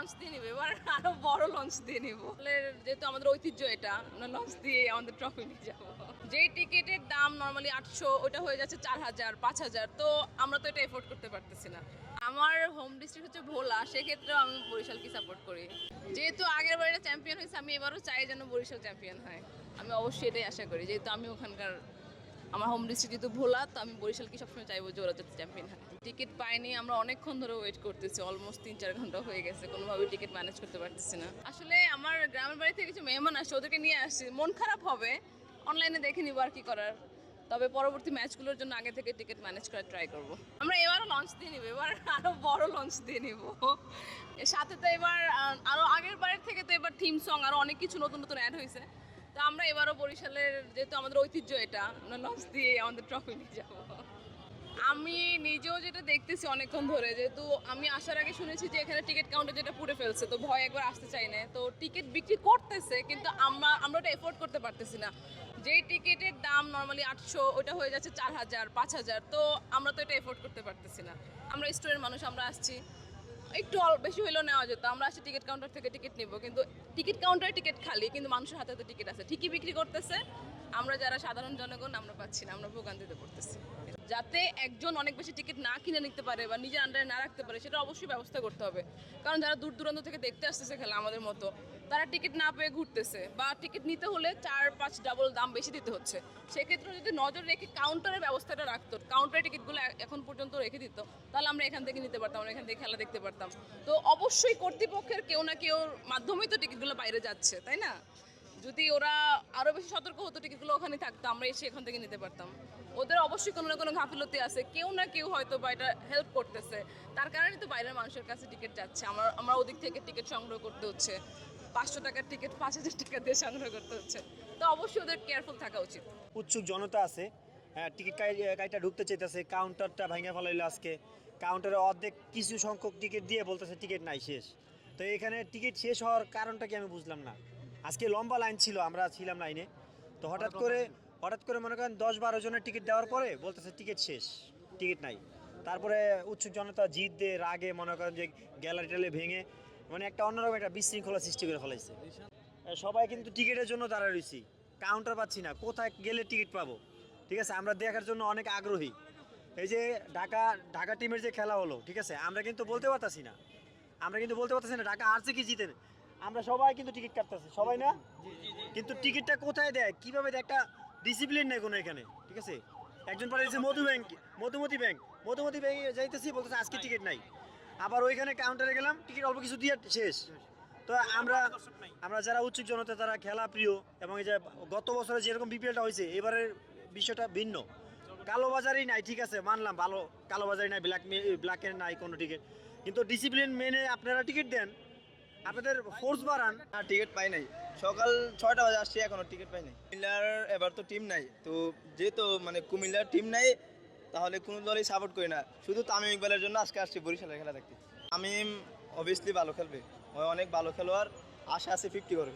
Launch দিয়ে নিব, এবার আরও বড় লঞ্চ দিয়ে নিব। যেহেতু আমাদের ঐতিহ্য এটা, আমরা লঞ্চ দিয়ে আমাদের ট্রফি নিয়ে যাব। যেই টিকিটের দাম নর্মালি আটশো, ওটা হয়ে যাচ্ছে চার হাজার, পাঁচ হাজার, তো আমরা তো এটা এফোর্ড করতে পারতেছি না। আমার হোম ডিস্ট্রিক্ট হচ্ছে ভোলা, সেক্ষেত্রেও আমি বরিশালকে সাপোর্ট করি। যেহেতু আগের বার এটা চ্যাম্পিয়ন হয়েছে, আমি এবারও চাই যেন বরিশাল চ্যাম্পিয়ন হয়। আমি অবশ্যই এটাই আশা করি, যেহেতু আমি ওখানকার আমার হোম ডিস্ট্রিক্ট যেহেতু ভোলা, তো আমি বরিশালকে সবসময় চাইব যে ওরা যাতে চ্যাম্পিয়ন হয়। টিকিট পাইনি, আমরা অনেকক্ষণ ধরে ওয়েট করতেছি অলমোস্ট তিন চার ঘণ্টা হয়ে গেছে কোনোভাবে টিকিট ম্যানেজ করতে পারতেছি না। আসলে আমার গ্রামের বাড়ি থেকে কিছু মেহমান আসছে ওদেরকে নিয়ে আসছি মন খারাপ হবে অনলাইনে দেখে নিবো আর কি করার। তবে পরবর্তী ম্যাচগুলোর জন্য আগে থেকে টিকিট ম্যানেজ করার ট্রাই করব। আমরা এবারও লঞ্চ দিয়ে নিব, এবার আরও বড় লঞ্চ দিয়ে নিব। সাথে তো এবার আরও আরও আগের বারের থেকে তো এবার থিম সং আরও অনেক কিছু নতুন নতুন অ্যাড হয়েছে আমরা এবারও বরিশালের যেহেতু আমাদের ঐতিহ্য এটা, আমরা লঞ্চ দিয়ে আমাদের ট্রফি নিয়ে যাব। আমি নিজেও যেটা দেখতেছি অনেকক্ষণ ধরে, যেহেতু আমি আসার আগে শুনেছি যে এখানে টিকিট কাউন্টার যেটা পুড়ে ফেলছে, তো ভয় একবার আসতে চাই না। তো টিকিট বিক্রি করতেছে, কিন্তু আমরা আমরা ওটা এফোর্ড করতে পারতেছি না। যেই টিকিটের দাম নর্মালি আটশো, ওটা হয়ে যাচ্ছে চার হাজার, পাঁচ হাজার, তো আমরা তো এটা এফোর্ড করতে পারতেছি না। আমরা স্টুডেন্ট মানুষ, আমরা আসছি। একটু অল্প বেশি হইলেও নেওয়া যেত। আমরা আসে টিকিট কাউন্টার থেকে টিকিট নিব। কিন্তু টিকিট কাউন্টারে টিকিট খালি, কিন্তু মানুষের হাতে হাতে টিকিট আছে। ঠিকই বিক্রি করতেছে। আমরা যারা সাধারণ জনগণ, আমরা পাচ্ছি না। আমরা ভোগান্তিতে পড়তেছি। যাতে একজন অনেক বেশি টিকিট না কিনে নিতে পারে বা নিজের আন্ডারে না রাখতে পারে, সেটা অবশ্যই ব্যবস্থা করতে হবে। কারণ যারা দূর দূরান্ত থেকে দেখতে আসতেছে খেলা আমাদের মতো, তারা টিকিট না পেয়ে ঘুরতেছে বা টিকিট নিতে হলে চার, পাঁচ ডাবল দাম বেশি দিতে হচ্ছে। সেক্ষেত্রে যদি নজর রেখে কাউন্টারের ব্যবস্থাটা রাখতো কাউন্টারের টিকিটগুলো এখন পর্যন্ত রেখে দিত, তাহলে আমরা এখান থেকে নিতে পারতাম, আমরা এখান থেকে খেলা দেখতে পারতাম। তো অবশ্যই কর্তৃপক্ষের কেউ না কেউ মাধ্যমেই তো টিকিটগুলো বাইরে যাচ্ছে, তাই না? যদি ওরা আরও বেশি সতর্ক হতো টিকিটগুলো ওখানে থাকতো, আমরা এসে এখান থেকে নিতে পারতাম। ওদের অবশ্যই কোনো না কোনো গাফিলতি আছে। কেউ না কেউ হয়তো বা এটা হেল্প করতেছে। তার কারণে তো বাইরের মানুষের কাছে টিকিট যাচ্ছে। আমার আমরা ওদিক থেকে টিকিট সংগ্রহ করতে হচ্ছে। পাঁচশো টাকার টিকিট পাঁচ হাজার টাকা দিয়ে সংগ্রহ করতে হচ্ছে। তো অবশ্যই ওদের কেয়ারফুল থাকা উচিত। উৎসুক জনতা আছে। হ্যাঁ, টিকিট কাই- কাইটা ঢুকতে চাইতেছে। কাউন্টারটা ভাঙা ফেলাইলো আজকে। কাউন্টারে অর্ধেক কিছু সংখ্যক টিকিট দিয়ে বলতেছে টিকিট নাই শেষ। তো এখানে টিকিট শেষ হওয়ার কারণটা কি আমি বুঝলাম না। আজকে লম্বা লাইন ছিল আমরা ছিলাম লাইনে তো হঠাৎ করে হঠাৎ করে মনে করেন দশ বারো জনের টিকিট দেওয়ার পরে বলতেছে টিকিট শেষ টিকিট নাই। তারপরে উৎসুক জনতা জিত দিয়ে রাগে মনে করেন যে গ্যালারি ট্যালে ভেঙে মানে একটা অন্যরকম একটা বিশৃঙ্খলা সৃষ্টি করে ফেলাইছে। সবাই কিন্তু টিকিটের জন্য দাঁড়ায় রয়েছি কাউন্টার পাচ্ছি না, কোথায় গেলে টিকিট পাবো? ঠিক আছে, আমরা দেখার জন্য অনেক আগ্রহী। এই যে ঢাকা ঢাকা টিমের যে খেলা হলো, ঠিক আছে, আমরা কিন্তু বলতে পারতাছি না। আমরা কিন্তু বলতে পারতাছি না ঢাকা হারছে কি জিতে। আমরা সবাই কিন্তু টিকিট কাটতেছি, সবাই না? কিন্তু টিকিটটা কোথায় দেয়? কীভাবে একটা ডিসিপ্লিন নেই কোনো এখানে, ঠিক আছে? একজন পাঠিয়েছে মধু ব্যাংক, মধুমতি ব্যাংক, মধুমতি ব্যাংকে যাইতেছি, বলতেছে আজকে টিকিট নাই। আবার ওইখানে কাউন্টারে গেলাম টিকিট অল্প কিছু দিয়ে শেষ। তো আমরা আমরা যারা উচ্চ জনতা, তারা খেলা প্রিয়, এবং এই যে গত বছরে যেরকম বিপিএলটা হয়েছে, এবারের বিষয়টা ভিন্ন। কালোবাজারই নাই, ঠিক আছে, মানলাম, ভালো কালোবাজারি নাই ব্ল্যাক ব্ল্যাকের নাই কোনো টিকিট কিন্তু ডিসিপ্লিন মেনে আপনারা টিকিট দেন আপনাদের ফোর্স বাড়ান। আর টিকিট পাই নাই। সকাল ছয়টা বাজে আসছি, এখনও টিকিট পাই নাই। কুমিল্লার এবার তো টিম নাই। তো যেহেতু মানে কুমিল্লার টিম নাই, তাহলে কোনো দলই সাপোর্ট করি না। শুধু তামিম ইকবালের জন্য আজকে আসছি বরিশালের খেলা দেখতে। তামিম অবভিয়াসলি ভালো খেলবে। অনেক ভালো খেলোয়াড়, আশা আছে ফিফটি করে।